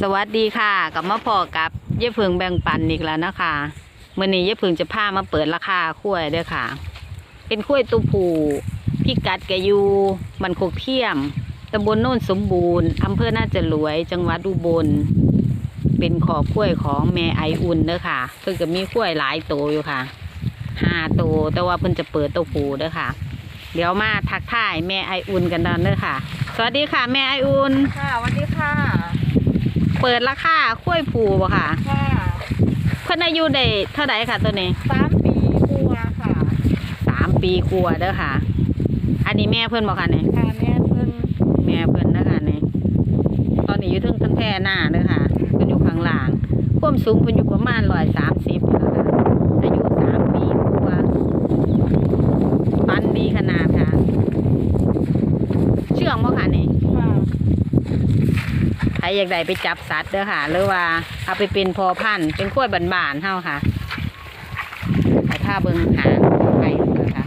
สวัสดีค่ะกลับมาพอกับเย่เพิงแบ่งปันอีกแล้วนะคะเมื่อนี้เย่เพิงจะพามาเปิดราคาขั้วเด้วยค่ะ เป็นขั้วตัวผูพิกัดแกยูมันโคกเทียมตำบลโน่นสมบูรณ์อำเภอน่าจะรวย จังหวัดอุบล เป็นขอบขั้วของแม่ไออุ่นเด้อค่ะ เพิ่งจะมีขั้วหลายโตวอยู่ค่ะห้าโตวแต่ว่าเพิ่นจะเปิดตัวผูเด้อค่ะ เดี๋ยวมาทักทายแม่ไออุ่นกันดอนเด้อค่ะ สวัสดีค่ะ แม่ไออุ่นค่ะสวัสดีค่ะ เปิดราคาข้วยผูบ่ค่ะ ค่ะเพิ่นอายุได้เท่าไหร่ค่ะตัวนี้สามปีกลัวค่ะสามปีกลัวาเด้อค่ะ อันนี้แม่เพิ่นบอกค่ะเนี่ยค่ะแม่เพิ่นแม่เพิ่นนะคะเนี่ยตอนนี้อยู่เทึงคันแท่หน้าเด้อค่ะเพิ่นอยู่ข้างล่างความสูงเพิ่นอยู่ประมาณร้อยสามสิบค่ะอายุสามปีกลัวาปันดีขนาดค่ะ เชื่องบ่ค่ะเนี่ย ค่ะ ใค รอยากได้ไปจับสัตว์เด้อค่ะ หรือว่าเอาไปเป็นพอพันธุ์เป็นกล้วยบานๆเฮาค่ะใส่ผ้าเบิงหางไปเด้อค่ะ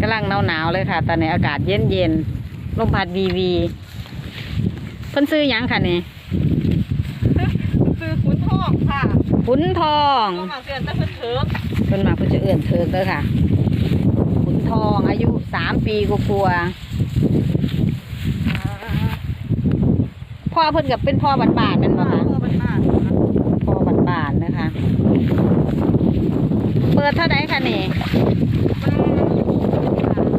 กำลังหนาวๆเลยค่ะ ตอนนี้อากาศเย็นๆลมพัดวีวีเพิ่นซื้อหยังค่ะนี่คือขุนทองค่ะขุนทองก็มาเตือนแต่เพิ่นเถิกเพิ่นมาเพิ่นจะเอื่นเทิงเด้อค่ะขุน ทอง อายุสามปีกว่าๆพ่อเพิ่นกับเป็นพ่อบานๆแม่นบ่ค่ะคะพ่อบ้านบ้านค่ะพ่อบานๆนะคะ เปิดเท่าไหร่คะนี่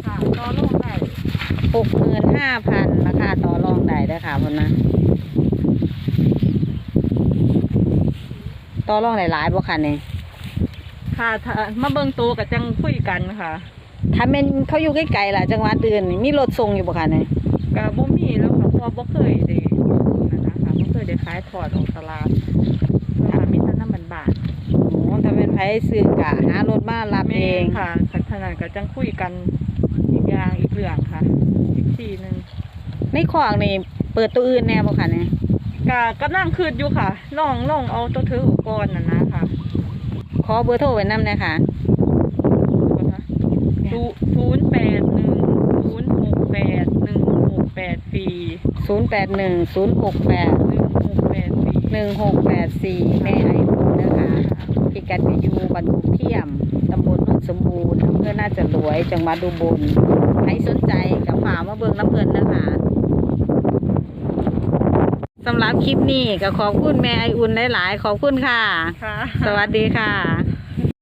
ค่ะรอลงได้หกหมื่นห้าพันราคาต่อรองได้เด้อค่ะเพิ่นนะต่อรองหลายๆบ่คะนี่ค่ะถ้ามาเบิ่งตัวกับจังคุยกันค่ะ ถ้าแม่นเขาอยู่ใกล้ๆล่ะจังหวัดอื่นนี่มีรถส่งอยู่บ่คะนี่ก็บ่มีแล้วค่ะเพราะว่าบ่เคยได้นั่นนะคะบ่เคยได้ขายถอดออกตลาดค่ะมีแต่น้ำมันบาทโอ้ถ้าเป็นไผซื้อกะหารถมารับเองค่ะขันขนาดก็จังคุยกันอีกอย่างอีกเรื่องค่ะอีกทีหนึ่งในคอกนี่เปิดตัวอื่นแน่บ่คะนี่กะกำลังคืดอยู่ค่ะลองลองเอาตัวถืออุปกรณ์น่ะนะค่ะขอเบอร์โทรไว้นำหน่อยค่ะ ศูนย์แปดหนึ่งศูนย์หกแปดหนึ่งหกแปดสี่081 068หนึ่งหกแปดสี่1684แม่ไอบุญนะคะพิกัดก็อยู่บ้านกุกเทียมตำบลโนนสมบูรณ์อำเภอน่าจะรวยจังหวัดอุบลใครสนใจกับฝากมาเบิ่งน้ำเพิ่นนะคะสำหรับคลิปนี้ก็ขอบคุณแม่ไออุ่นหลาย ๆ ขอบคุณค่ะ ค่ะ สวัสดีค่ะ